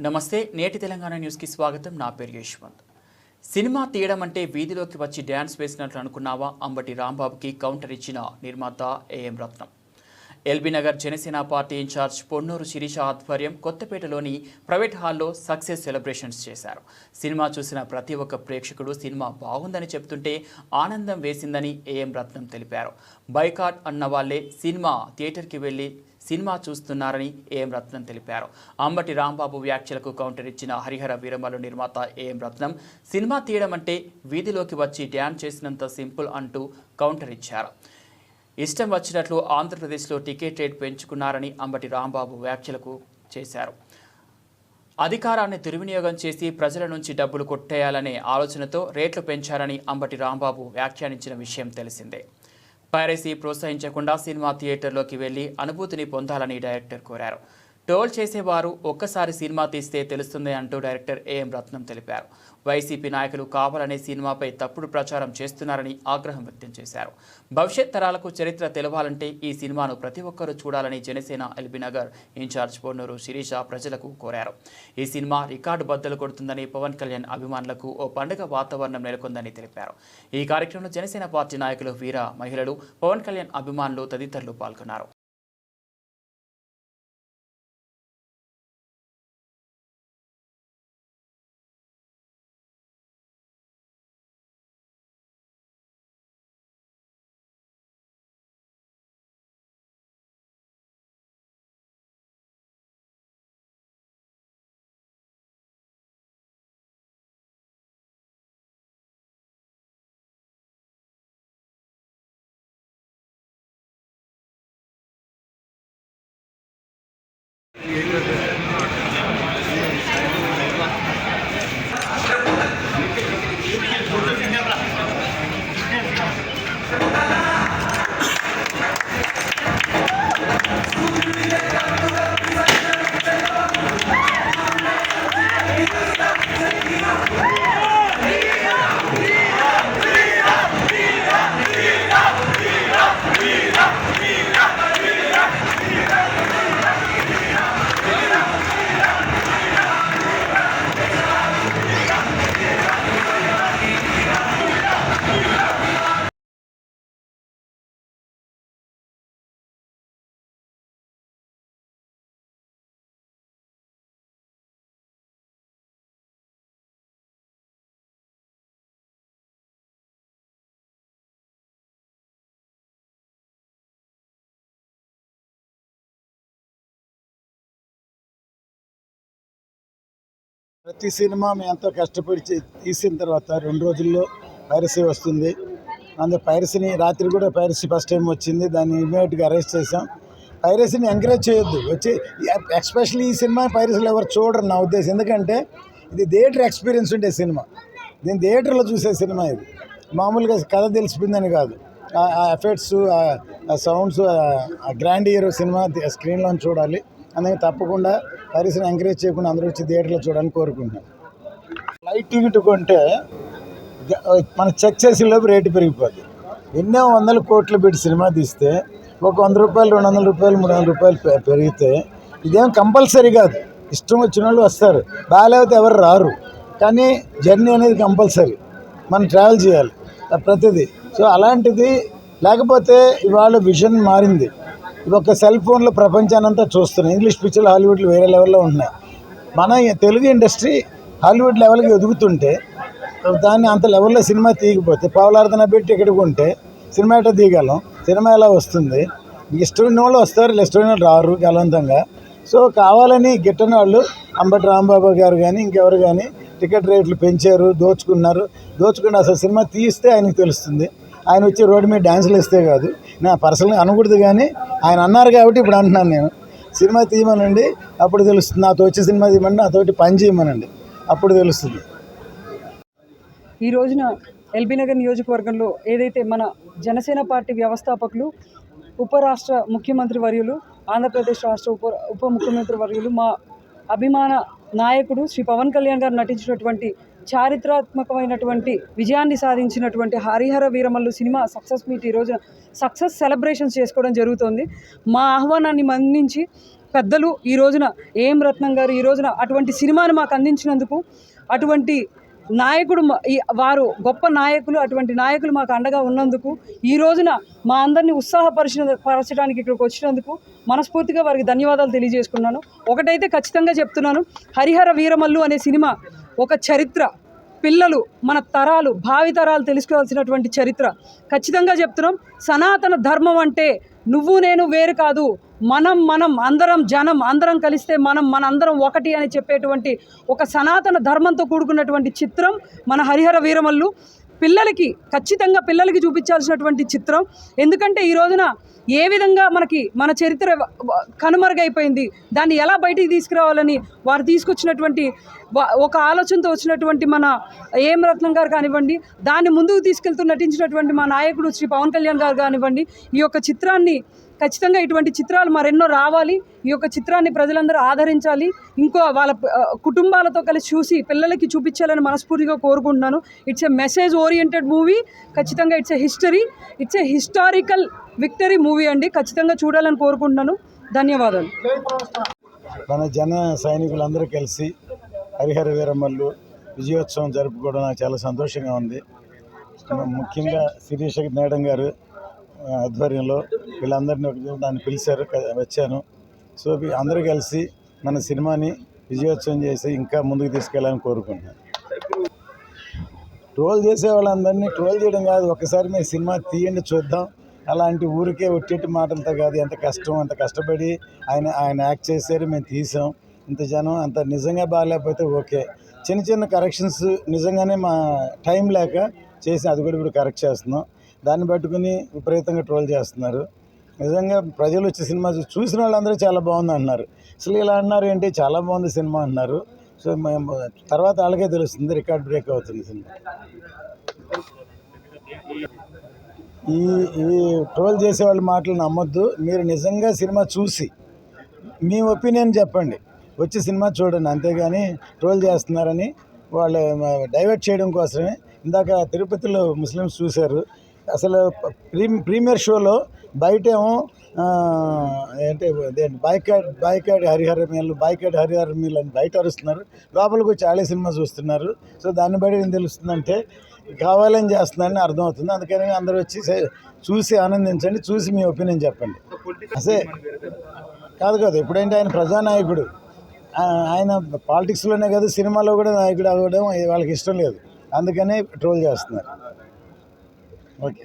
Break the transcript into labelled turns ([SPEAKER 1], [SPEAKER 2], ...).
[SPEAKER 1] నమస్తే నేటి తెలంగాణ న్యూస్కి స్వాగతం. నా పేరు యశ్వంత్. సినిమా తీయడం అంటే వీధిలోకి వచ్చి డ్యాన్స్ వేసినట్లు అనుకున్నావా? అంబటి రాంబాబుకి కౌంటర్ ఇచ్చిన నిర్మాత AM Ratnam. LB Nagar Janasena party incharge Ponnuru Sirisha ఆధ్వర్యం కొత్తపేటలోని ప్రైవేట్ హాల్లో సక్సెస్ సెలబ్రేషన్స్ చేశారు. సినిమా చూసిన ప్రతి ఒక్క ప్రేక్షకుడు సినిమా బాగుందని చెప్తుంటే ఆనందం వేసిందని ఏఎం రత్నం తెలిపారు. బైకాట్ అన్న వాళ్ళే సినిమా థియేటర్కి వెళ్ళి సినిమా చూస్తున్నారని ఏఎం రత్నం తెలిపారు. అంబటి రాంబాబు వ్యాఖ్యలకు కౌంటర్ ఇచ్చిన హరిహర వీరమలు నిర్మాత ఏఎం రత్నం సినిమా తీయడం అంటే వీధిలోకి వచ్చి డ్యాన్స్ చేసినంత సింపుల్ అంటూ కౌంటర్ ఇచ్చారు. ఇష్టం వచ్చినట్లు ఆంధ్రప్రదేశ్లో టికెట్ రేట్ పెంచుకున్నారని అంబటి రాంబాబు వ్యాఖ్యలకు చేశారు. అధికారాన్ని దుర్వినియోగం చేసి ప్రజల నుంచి డబ్బులు కొట్టేయాలనే ఆలోచనతో రేట్లు పెంచారని అంబటి రాంబాబు వ్యాఖ్యానించిన విషయం తెలిసిందే. పైరసీ ప్రోత్సహించకుండా సినిమా థియేటర్లోకి వెళ్ళి అనుభూతిని పొందాలని డైరెక్టర్ కోరారు. టోల్ చేసేవారు ఒక్కసారి సినిమా తీస్తే తెలుస్తుంది అంటూ డైరెక్టర్ ఏఎం రత్నం తెలిపారు. వైసీపీ నాయకులు కావాలనే సినిమాపై తప్పుడు ప్రచారం చేస్తున్నారని ఆగ్రహం వ్యక్తం చేశారు. భవిష్యత్ తరాలకు చరిత్ర తెలవాలంటే ఈ సినిమాను ప్రతి ఒక్కరూ చూడాలని జనసేన ఎల్బీనగర్ ఇన్ఛార్జ్ పొన్నూరు శిరీష ప్రజలకు కోరారు. ఈ సినిమా రికార్డు బద్దలు కొడుతుందని పవన్ కళ్యాణ్ అభిమానులకు ఓ పండుగ వాతావరణం నెలకొందని తెలిపారు. ఈ కార్యక్రమంలో జనసేన పార్టీ నాయకులు వీర మహిళలు పవన్ కళ్యాణ్ అభిమానులు తదితరులు పాల్గొన్నారు. Yemin ederim.
[SPEAKER 2] ప్రతి సినిమా మేము ఎంతో కష్టపడి తీసిన తర్వాత రెండు రోజుల్లో పైరసీ వస్తుంది. అందు పైరసీని రాత్రి కూడా పైరసీ ఫస్ట్ టైం వచ్చింది. దాన్ని ఇమీడియట్గా అరెస్ట్ చేసాం పైరసీని ఎంకరేజ్ చేయొద్దు. వచ్చి ఎస్పెషల్లీ ఈ సినిమా పైరసీలు ఎవరు చూడరు నా ఉద్దేశం. ఎందుకంటే ఇది థియేటర్ ఎక్స్పీరియన్స్ ఉండే సినిమా. దీని థియేటర్లో చూసే సినిమా ఇది. మామూలుగా కథ తెలిసిపోయిందని కాదు. ఆ- ఆ ఎఫెక్ట్స్ ఆ సౌండ్స్ ఆ గ్రాండ్ ఇయర్ సినిమా స్క్రీన్లో చూడాలి. అందుకే తప్పకుండా పరిశ్రమ ఎంకరేజ్ చేయకుండా అందరూ వచ్చి థియేటర్లో చూడాలని కోరుకుంటున్నాం. ఫ్లైట్ టికెట్ కొంటే మనం చెక్ చేసే లోపు రేటు పెరిగిపోద్ది. ఎన్నో వందల కోట్లు పెట్టి సినిమా తీస్తే ఒక వంద రూపాయలు రెండు వందల రూపాయలు మూడు వందల రూపాయలు పెరిగితే ఇదేం కంపల్సరీ కాదు. ఇష్టం వచ్చిన వాళ్ళు వస్తారు. బాగాలేకపోతే ఎవరు రారు. కానీ జర్నీ అనేది కంపల్సరీ. మనం ట్రావెల్ చేయాలి. ప్రతిదీ. సో అలాంటిది. లేకపోతే ఇవాళ విజన్ మారింది. ఒక సెల్ ఫోన్లో ప్రపంచానంతా చూస్తున్నాయి. ఇంగ్లీష్ పిక్చర్లు హాలీవుడ్లు వేరే లెవెల్లో ఉన్నాయి మన ఈ తెలుగు ఇండస్ట్రీ హాలీవుడ్ లెవెల్కి ఎదుగుతుంటే దాన్ని అంత లెవెల్లో సినిమా తీయకపోతే పావులార్థన పెట్టి ఇక్కడికి ఉంటే సినిమా ఎట్లా తీయగలం. సినిమా ఎలా వస్తుంది? ఇష్టమైన వాళ్ళు వస్తారు ఇష్టమైన వాళ్ళు రారు గలవంతంగా సో కావాలని గిట్టని వాళ్ళు అంబటి రాంబాబు గారు కానీ ఇంకెవరు కానీ టికెట్ రేట్లు పెంచారు దోచుకున్నారు. దోచుకుని అసలు సినిమా తీస్తే ఆయనకు తెలుస్తుంది. ఆయన వచ్చి రోడ్డు మీద డ్యాన్సులు ఇస్తే కాదు. నా పర్సనల్గా అనకూడదు కానీ ఆయన అన్నారు కాబట్టి ఇప్పుడు అంటున్నాను నేను. సినిమా తీయమనండి అప్పుడు తెలుస్తుంది. నాతో వచ్చే సినిమా తీయమని నాతోటి పని చేయమనండి. అప్పుడు తెలుస్తుంది.
[SPEAKER 3] ఈ రోజున ఎల్బీనగర్ నియోజకవర్గంలో ఏదైతే మన జనసేన పార్టీ వ్యవస్థాపకులు ఉపరాష్ట్ర ముఖ్యమంత్రి వర్యులు ఆంధ్రప్రదేశ్ రాష్ట్ర ఉప ఉప ముఖ్యమంత్రి వర్యులు మా అభిమాన నాయకుడు శ్రీ పవన్ కళ్యాణ్ గారు నటించినటువంటి చారిత్రాత్మకమైనటువంటి విజయాన్ని సాధించినటువంటి Harihara Veeramallu cinema success meet ఈ రోజున సక్సెస్ సెలబ్రేషన్స్ చేసుకోవడం జరుగుతుంది. మా ఆహ్వానాన్ని మన్నించి పెద్దలు ఈ రోజున ఏం రత్నం గారు ఈ రోజున అటువంటి సినిమాను మాకు అందించినందుకు అటువంటి నాయకుడు వారు గొప్ప నాయకులు అటువంటి నాయకులు మాకు అండగా ఉన్నందుకు ఈ రోజున మా అందరినీ ఉత్సాహపరిచిన పరచడానికి ఇక్కడికి వచ్చినందుకు మనస్ఫూర్తిగా వారికి ధన్యవాదాలు తెలియజేసుకున్నాను. ఒకటైతే ఖచ్చితంగా చెప్తున్నాను హరిహర వీరమల్లు అనే సినిమా ఒక చరిత్ర. పిల్లలు మన తరాలు భావితరాలు తెలుసుకోవాల్సినటువంటి చరిత్ర. ఖచ్చితంగా చెప్తున్నాం సనాతన ధర్మం అంటే నువ్వు నేను వేరు కాదు. మనం మనం అందరం జనం అందరం కలిస్తే మనం మన అందరం ఒకటి అని చెప్పేటువంటి ఒక సనాతన ధర్మంతో కూడుకున్నటువంటి చిత్రం మన హరిహర వీరమల్లు. పిల్లలకి ఖచ్చితంగా పిల్లలకి చూపించాల్సినటువంటి చిత్రం. ఎందుకంటే ఈ రోజున ఏ విధంగా మనకి మన చరిత్ర కనుమరుగైపోయింది దాన్ని ఎలా బయటికి తీసుకురావాలని వారు తీసుకొచ్చినటువంటి ఒక ఆలోచనతో వచ్చినటువంటి మన ఏం రత్నం గారు కానివ్వండి దాన్ని ముందుకు తీసుకెళ్తూ నటించినటువంటి మా నాయకుడు శ్రీ పవన్ కళ్యాణ్ గారు కానివ్వండి ఈ యొక్క చిత్రాన్ని ఖచ్చితంగా ఇటువంటి చిత్రాలు మరెన్నో రావాలి ఈ యొక్క చిత్రాన్ని ప్రజలందరూ ఆదరించాలి ఇంకో వాళ్ళ కుటుంబాలతో కలిసి చూసి పిల్లలకి చూపించాలని మనస్ఫూర్తిగా కోరుకుంటున్నాను. It's a message oriented movie ఖచ్చితంగా it's a history it's a historical victory movie అండి. ఖచ్చితంగా చూడాలని కోరుకుంటున్నాను. ధన్యవాదాలు.
[SPEAKER 2] మన జన సైనికులందరూ కలిసి హరిహర వీరమ్మలు విజయోత్సవం జరుపుకోవడం నాకు చాలా సంతోషంగా ఉంది. ముఖ్యంగా శిరీష మేడం గారు ఆధ్వర్యంలో వీళ్ళందరినీ ఒక దాన్ని పిలిచారు వచ్చాను. సో అందరూ కలిసి మన సినిమాని విజయోత్సవం చేసి ఇంకా ముందుకు తీసుకెళ్ళాలని కోరుకుంటున్నాను. ట్రోల్ చేసే వాళ్ళందరినీ ట్రోల్ చేయడం కాదు ఒకసారి మీ సినిమా తీయండి చూద్దాం. అలాంటి ఊరికే ఒట్టేటి మాటలతో కాదు ఎంత కష్టం అంత కష్టపడి ఆయన ఆయన యాక్ట్ చేశారు మేము తీసాం. ఇంత జనం అంత నిజంగా బాగాలేకపోతే ఓకే. చిన్న చిన్న కరెక్షన్స్ నిజంగానే మా టైం లేక చేసి అది కూడా ఇప్పుడు కరెక్ట్ చేస్తున్నాం. దాన్ని పట్టుకుని విపరీతంగా ట్రోల్ చేస్తున్నారు. నిజంగా ప్రజలు వచ్చి సినిమా చూసిన వాళ్ళందరూ చాలా బాగుంది అంటున్నారు. అసలు ఇలా అన్నారు ఏంటి? చాలా బాగుంది సినిమా అన్నారు సో మేము తర్వాత వాళ్ళకే తెలుస్తుంది రికార్డ్ బ్రేక్ అవుతుంది సినిమా. ఈ ఈ ట్రోల్ చేసే వాళ్ళ మాటలు నమ్మొద్దు. మీరు నిజంగా సినిమా చూసి మీ ఒపీనియన్ చెప్పండి. వచ్చి సినిమా చూడండి అంతేగాని ట్రోల్ చేస్తున్నారని వాళ్ళు డైవర్ట్ చేయడం కోసమే. ఇందాక తిరుపతిలో ముస్లిమ్స్ చూశారు. అసలు ప్రీ ప్రీమియర్ షోలో బయటేమో ఆ, ఏంటి అదేంటి boycott boycott Harihara meal boycott Harihara meal అని బయట అరుస్తున్నారు. లోపలికి వచ్చి ఆడే సినిమా చూస్తున్నారు. సో దాన్ని బట్టి ఏం తెలుస్తుందంటే కావాలని చేస్తున్నారని అర్థమవుతుంది అందుకని అందరూ వచ్చి చూసి ఆనందించండి చూసి మీ ఒపీనియన్ చెప్పండి. అసే కాదు కాదు ఇప్పుడేంటి ఆయన ప్రజానాయకుడు. ఆయన పాలిటిక్స్లోనే కాదు సినిమాలో కూడా నాయకుడు అవ్వడం వాళ్ళకి ఇష్టం లేదు. అందుకనే ట్రోల్ చేస్తున్నారు. ఓకే.